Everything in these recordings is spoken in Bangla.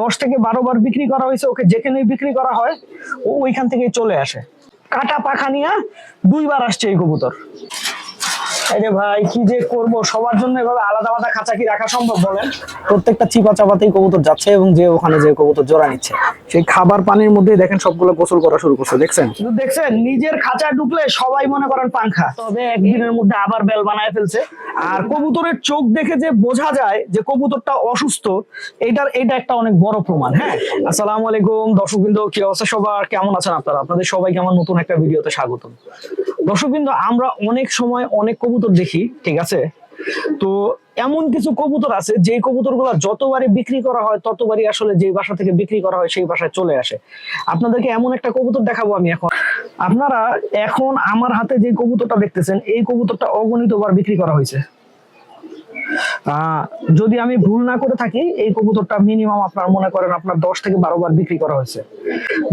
দশ থেকে বারো বার বিক্রি করা হয়েছে, ওকে যেখানে বিক্রি করা হয়, ও ওইখান থেকে চলে আসে। কাটা পাখা নিয়ে দুইবার আসছে এই কবুতর। আরে ভাই কি যে করব? সবার জন্য এভাবে আলাদা আলাদা খাঁচা কি রাখা সম্ভব বলেন? প্রত্যেকটা চিপা চাপাতেই কবুতর যাচ্ছে এবং যে ওখানে যে কবুতর জোড়া নিচ্ছে। সেই খাবার পানির মধ্যে দেখেন সবগুলো গোসল করা শুরু করছে দেখছেন? কিন্তু দেখছেন নিজের খাঁচায় ঢুকলে সবাই মনে করেন পাংখা। তবে একদিনের মধ্যে আবার বেল বানায় ফেলছে। আর কবুতরের চোখ দেখে যে বোঝা যায় যে কবুতরটা অসুস্থ এটার এটা একটা অনেক বড় প্রমাণ হ্যাঁ? আসসালামু আলাইকুম দর্শকবৃন্দ কি অবস্থা সবার? কেমন আছেন আপনারা? আপনাদের সবাইকে আমার নতুন একটা ভিডিওতে স্বাগতম। দর্শকবৃন্দ আমরা অনেক সময় অনেক কবুতর দেখি, ঠিক আছে? তো এমন কিছু কবুতর আছে যে কবুতরগুলা যতবারই বিক্রি করা হয়, ততবারই আসলে যে বাসা থেকে বিক্রি করা হয়, সেই বাসায় চলে আসে। আপনাদেরকে এমন একটা কবুতর দেখাবো আমি এখন। আপনারা এখন আমার হাতে যে কবুতরটা দেখতেছেন, এই কবুতরটা অগণিতবার বিক্রি করা হয়েছে। যদি আমি ভুল না করে থাকি, এই কবুতরটা মিনিমাম আপনার মনে করেন আপনার দশ থেকে বারো বার বিক্রি করা হয়েছে।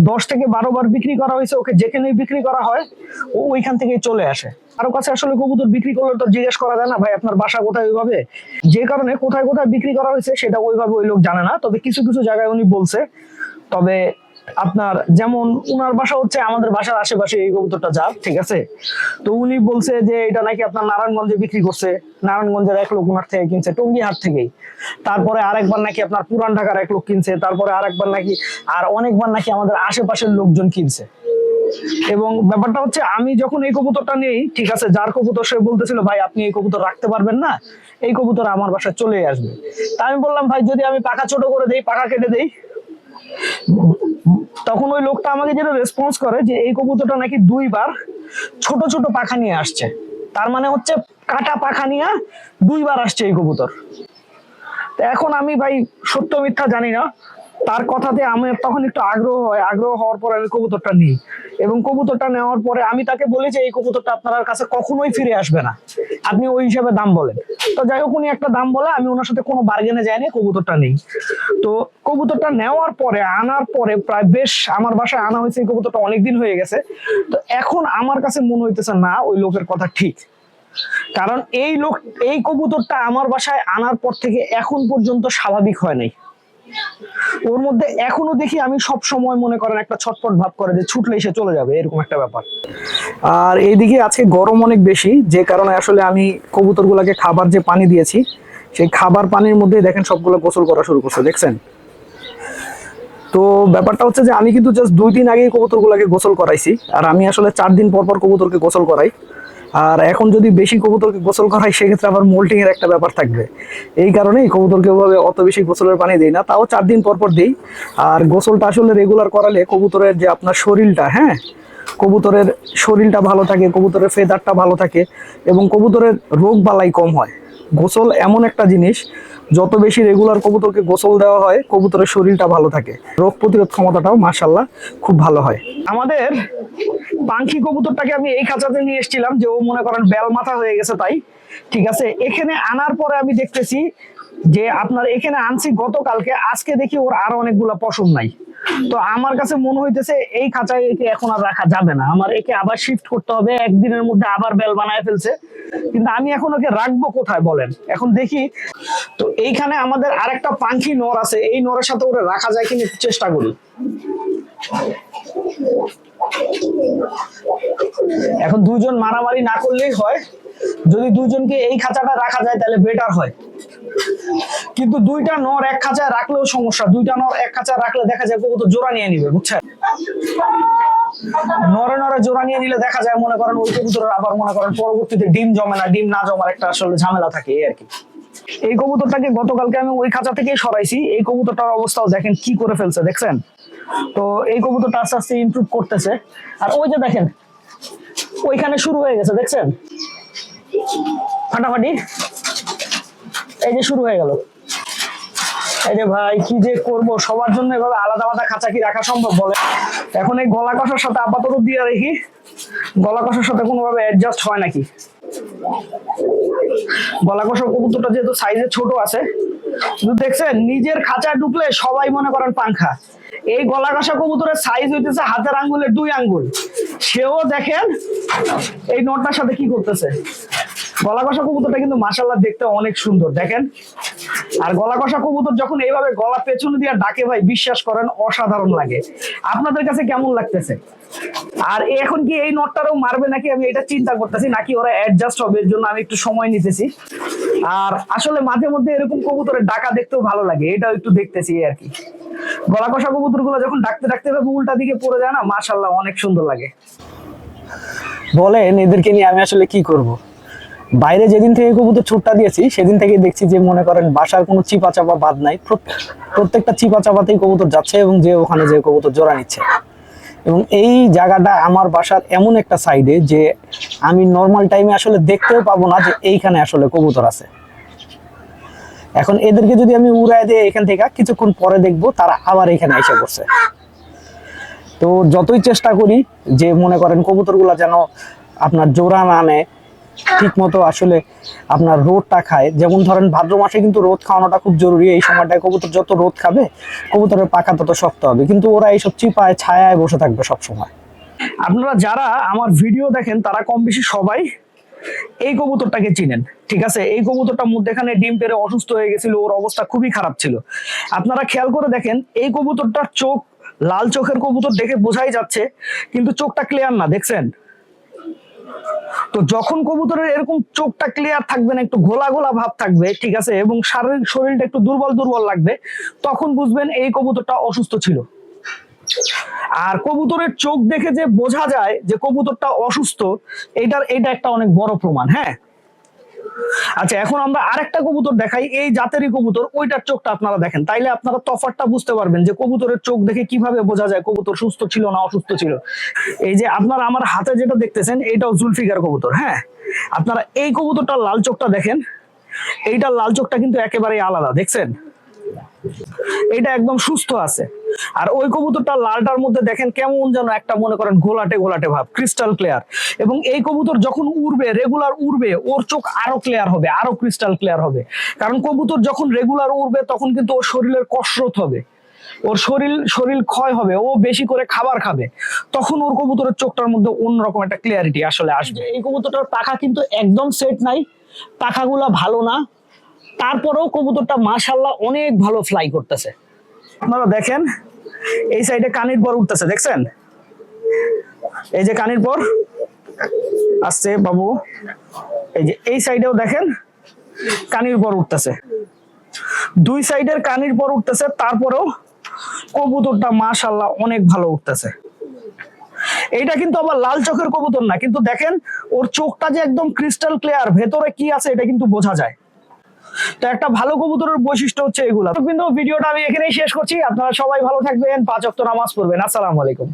দশ থেকে বারো বার বিক্রি করা হয়েছে, ওকে যেখানে বিক্রি করা হয়, ও ওইখান থেকেই চলে আসে। কারও কাছে আসলে কবুতর বিক্রি করলে তো জিজ্ঞেস করা যায় না, ভাই, আপনার বাসা কোথায় ওইভাবে? যে কারণে কোথায় কোথায় বিক্রি করা হয়েছে, সেটা ওইভাবে ওই লোক জানে না। তবে কিছু কিছু জায়গায় উনি বলছে, তবে আপনার যেমন উনার বাসা হচ্ছে আমাদের বাসার আশেপাশে এই কবুতরটা যার ঠিক আছে? তো উনি বলছে যে এটা নাকি আপনার নারায়ণগঞ্জে বিক্রি করছে। নারায়ণগঞ্জের এক লোক উনার থেকে কিনছে টঙ্গি হাট থেকেই। তারপরে আরেকবার নাকি আপনার পুরান ঢাকার এক লোক কিনছে, তারপরে আরেকবার নাকি আর অনেকবার নাকি আমাদের আশেপাশের লোকজন কিনছে। এবং ব্যাপারটা হচ্ছে আমি যখন এই কবুতরটা নেই, ঠিক আছে, যার কবুতর সে বলতেছিল, ভাই, আপনি এই কবুতর রাখতে পারবেন না, এই কবুতর আমার বাসায় চলে আসবে। তা আমি বললাম, ভাই, যদি আমি পাখা ছোট করে দেই পাকা কেটে দেই তখন ওই লোকটা আমাকে যেটা রেসপন্স করে যে এই কবুতরটা নাকি দুইবার ছোট ছোট পাখা নিয়ে আসছে। তার মানে হচ্ছে কাটা পাখা নিয়ে দুইবার আসছে এই কবুতর। তো এখন আমি ভাই সত্য মিথ্যা জানি না। তার কথাতে আমি তখন একটু আগ্রহ হয়, আগ্রহ হওয়ার পরে আমি কবুতরটা নিই। এবং কবুতরটা নেওয়ার পরে আমি তাকে বলি যে, এই কবুতরটা আপনার কাছে কখনোই ফিরে আসবে না। আপনি ওই হিসাবে দাম বলেন। তো যাই হোক, উনি একটা দাম বলে, আমি ওনার সাথে কোনো বার্গেনে যাইনি, কবুতরটা নেই। তো কবুতরটা নেওয়ার পরে, আনার পরে প্রায় বেশ আমার বাসায় আনা হয়েছে, এই কবুতরটা অনেকদিন হয়ে গেছে। তো এখন আমার কাছে মনে হইতেছে, না, ওই লোকের কথা ঠিক। কারণ এই লোক, এই কবুতরটা আমার বাসায় আনার পর থেকে এখন পর্যন্ত স্বাভাবিক হয় নাই। ওর মধ্যে এখনও দেখি আমি সব সময় মনে করেন একটা ছটপট ভাব করে যে ছুটলে এসে চলে যাবে, এরকম একটা ব্যাপার। আর এইদিকে আজকে গরম অনেক বেশি, যে কারণে আসলে আমি কবুতরগুলোকে খাবার যে পানি দিয়েছি, সেই খাবার পানির মধ্যে দেখেন সবগুলো গোসল করা শুরু করছে, দেখছেন? তো ব্যাপারটা হচ্ছে যে আমি কিন্তু জাস্ট দুই দিন আগেই কবুতরগুলোকে গোসল করাইছি, আর আমি আসলে চার দিন পর পর কবুতরকে গোসল করাই। আর এখন যদি বেশি কবুতরকে গোসল করাই সেক্ষেত্রে আবার মোল্টিং এর একটা ব্যাপার থাকবে। এই কারণেই কবুতরকে ওভাবে অত বেশি গোসলের পানি দেই না, তাও চার দিন পর পর দিই। আর গোসলটা আসলে রেগুলার করালে কবুতরের যে আপনার শরীরটা হ্যাঁ? কবুতরের শরীরটা ভালো থাকে, কবুতরের ফেদারটা ভালো থাকে এবং কবুতরের রোগ বালাই কম হয়। গোসল এমন একটা জিনিস, যত বেশি রেগুলার কবুতরকে গোসল দেওয়া হয়, কবুতরের শরীরটা ভালো থাকে। রোগ প্রতিরোধ ক্ষমতাটাও মাশাল্লাহ খুব ভালো হয়। আমাদের পাঙ্খি কবুতরটাকে আমি এই খাঁচাতে নিয়ে এসেছিলাম যে ও মনে করেন বেল মাথা হয়ে গেছে তাই। ঠিক আছে, এখানে আনার পরে আমি দেখতেছি যে আপনার এখানে আনছি গতকালকে, আজকে দেখি ওর আরও অনেকগুলা পশম নাই। তো আমার কাছে মনে হইতেছে এই খাঁচায় একে এখন আর রাখা যাবে না। আমার একে আবার শিফট করতে হবে, একদিনের মধ্যে আবার বেল বানায় ফেলছে। কিন্তু আমি এখন ওকে রাখব কোথায় বলেন? এখন দেখি। তো এইখানে আমাদের আরেকটা পাঙ্খি নর আছে, এই নরের সাথে ওরা রাখা যায় কিনা চেষ্টা করি। এখন দুজন মারামারি না করলেই হয়। যদি দুজনকে এই খাঁচাটা রাখা যায়, তাহলে বেটার হয়। কিন্তু দুইটা নর এক খাঁচায় রাখলেও সমস্যা। দুইটা নর এক খাঁচায় রাখলে দেখা যায় কবুতর জোড়া নিয়ে নিবে, বুঝছেন? নরে নরে জোড়া নিয়ে নিলে দেখা যায়, মনে করেন ওই কবুতরের আবার মনে করেন পরবর্তীতে ডিম জমে না, ডিম না জমার একটা আসলে ঝামেলা থাকে, এই আর কি। এই কবুতরটাকে গতকালকে আমি ওই খাঁচা থেকেই সরাইছি। এই কবুতরটার অবস্থাও দেখেন কি করে ফেলছে, দেখছেন? তো এই কবুতরটা আস্তে আস্তে ইমপ্রুভ করতেছে। আর ওই যে দেখেন, ওইখানে শুরু হয়ে গেছে, দেখছেন? ফাটাফাটি। এই যে শুরু হয়ে গেল। এই যে ভাই, কি যে করব? সবার জন্য এভাবে আলাদা আলাদা খাঁচা কি রাখা সম্ভব বলে। এখন এই গলা কষার সাথে আপাতত দিয়ে রেখি গলা কষার সাথে কোনোভাবে অ্যাডজাস্ট হয় নাকি? গলা কষার কবুতরটা যেহেতু সাইজে ছোট আছে দেখছেন, নিজের খাঁচা ঢুকলে সবাই মনে করেন পাংখা। এই গলা কষা কবুতরের সাইজ হইতেছে হাতের আঙ্গুলের দুই আঙ্গুল। সেও দেখেন এই নটটার সাথে কি করতেছে। গলা কষা কবুতরটা কিন্তু মাসাল্লাহ দেখতে অনেক সুন্দর, দেখেন? আর গলা কষা কবুতর যখন এইভাবে গলা পেছনে দিয়ে ডাকে ভাই, বিশ্বাস করেন অসাধারণ লাগে। আপনাদের কাছে কেমন লাগতেছে? আর এখন কি এই নটটারও মারবে নাকি? আমি এটা চিন্তা করতেছি, নাকি ওরা অ্যাডজাস্ট হবে, এর জন্য আমি একটু সময় নিতেছি। আর আসলে মাঝে মধ্যে এরকম কবুতরের ডাকা দেখতেও ভালো লাগে, এটাও একটু দেখতেছি আর কি। গলা কষা কবুতরগুলো যখন ডাকতে ডাকতে উল্টা দিকে পড়ে যায় না মাশাল্লাহ অনেক সুন্দর লাগে। বলেন, এদেরকে নিয়ে আমি আসলে কি করব। বাইরে যেদিন থেকে কবুতর ছুটটা দিয়েছি, সেদিন থেকে দেখছি যে মনে করেন বাসার কোনো চিপা চাপা বাদ নাই। প্রত্যেকটা চিপা চাপাতেই কবুতর যাচ্ছে এবং যে ওখানে যে কবুতর জোড়া নিচ্ছে। এবং এই জায়গাটা আমার বাসার এমন একটা সাইডে যে আমি নর্মাল টাইমে আসলে দেখতেও পাবো না যে এইখানে আসলে কবুতর আছে। এখন এদেরকে যদি আমি উড়ায় দিয়ে এখান থেকে কিছুক্ষণ পরে দেখব, তারা আবার এখানে এসে পড়ছে। তো যতই চেষ্টা করি যে মনে করেন কবুতরগুলো যেন আপনার জোড়া না নেয় ঠিক মতো আসলে আপনার রোদটা খায়। যেমন ধরেন ভাদ্র মাসে কিন্তু রোদ খাওয়ানোটা খুব জরুরি, এই সময়টায় কবুতর যত রোদ খাবে, কবুতরের পাকা তত শক্ত হবে। কিন্তু ওরা এইসব চিপায়, ছায়ায় বসে থাকবে সব সময় আপনারা যারা আমার ভিডিও দেখেন, তারা কম বেশি সবাই এই কবুতরটাকে চিনেন, ঠিক আছে? এই কবুতরটা মধ্যেখানে ডিম পেরে অসুস্থ হয়ে গেছিল, ওর অবস্থা খুবই খারাপ ছিল। আপনারা খেয়াল করে দেখেন, এই কবুতরটার চোখ লাল চোখের কবুতর দেখে বোঝাই যাচ্ছে, কিন্তু চোখটা ক্লিয়ার না, দেখছেন? তো যখন কবুতরের এরকম চোখটা ক্লিয়ার থাকবে না, একটু ঘোলা ঘোলা ভাব থাকবে, ঠিক আছে, এবং শারীরিক শরীরটা একটু দুর্বল দুর্বল লাগবে, তখন বুঝবেন এই কবুতরটা অসুস্থ ছিল। আর কবুতরের চোখ দেখে যে বোঝা যায় যে কবুতরটা অসুস্থ, এটার, এটা একটা অনেক বড় প্রমাণ হ্যাঁ? আচ্ছা এখন আমরা আরেকটা কবুতর দেখাই। এই জাতেরই কবুতর, ওইটার চোখটা আপনারা দেখেন। তাইলে আপনারা তফাৎটা বুঝতে পারবেন যে কবুতরের চোখ দেখে কীভাবে বোঝা যায় কবুতর সুস্থ ছিল না অসুস্থ ছিল। এই যে আপনারা আমার হাতে যেটা দেখতেছেন এইটাও জুলফিকার কবুতর হ্যাঁ? আপনারা এই কবুতরটার লাল চোখটা দেখেন। এইটার লাল চোখটা কিন্তু একেবারেই আলাদা, দেখছেন? এটা একদম সুস্থ আছে। আর ওই কবুতরটা লালটার মধ্যে দেখেন কেমন যেন একটা মনে করেন গোলাটে গোলাটে ভাব ক্রিস্টাল ক্লিয়ার এবং এই কবুতর যখন উড়বে রেগুলার উড়বে, ওর চোখ আরও ক্লিয়ার হবে, আরও ক্রিস্টাল ক্লিয়ার হবে। কারণ কবুতর যখন রেগুলার উড়বে, তখন কিন্তু ওর শরীরের কসরত হবে। ওর শরীর শরীর ক্ষয় হবে, ও বেশি করে খাবার খাবে। তখন ওর কবুতরের চোখটার মধ্যে অন্যরকম একটা ক্লিয়ারিটি আসলে আসবে। এই কবুতরটার পাখা কিন্তু একদম সেট নাই। পাখাগুলা ভালো না। তারপরেও কবুতরটা মাশাল্লাহ অনেক ভালো ফ্লাই করতেছে। আপনারা দেখেন, এই সাইডে কানির পর উঠতেছে, দেখছেন? এই যে কানির পর আসছে বাবু। এই যে এই সাইডেও দেখেন, কানির পর উঠতেছে। দুই সাইডের কানির পর উঠতেছে, তারপরেও কবুতরটা মাশাল্লাহ অনেক ভালো উঠতেছে। এইটা কিন্তু আবার লাল চোখের কবুতর না, কিন্তু দেখেন, ওর চোখটা যে একদম ক্রিস্টাল ক্লিয়ার ভেতরে কি আছে এটা কিন্তু বোঝা যায়। তো একটা ভালো কবুতরের বৈশিষ্ট্য হচ্ছে এগুলা। কিন্তু ভিডিওটা আমি এখানেই শেষ করছি। আপনারা সবাই ভালো থাকবেন। পাঁচ অক্ট নামাজ পড়বেন। আসসালামু আলাইকুম।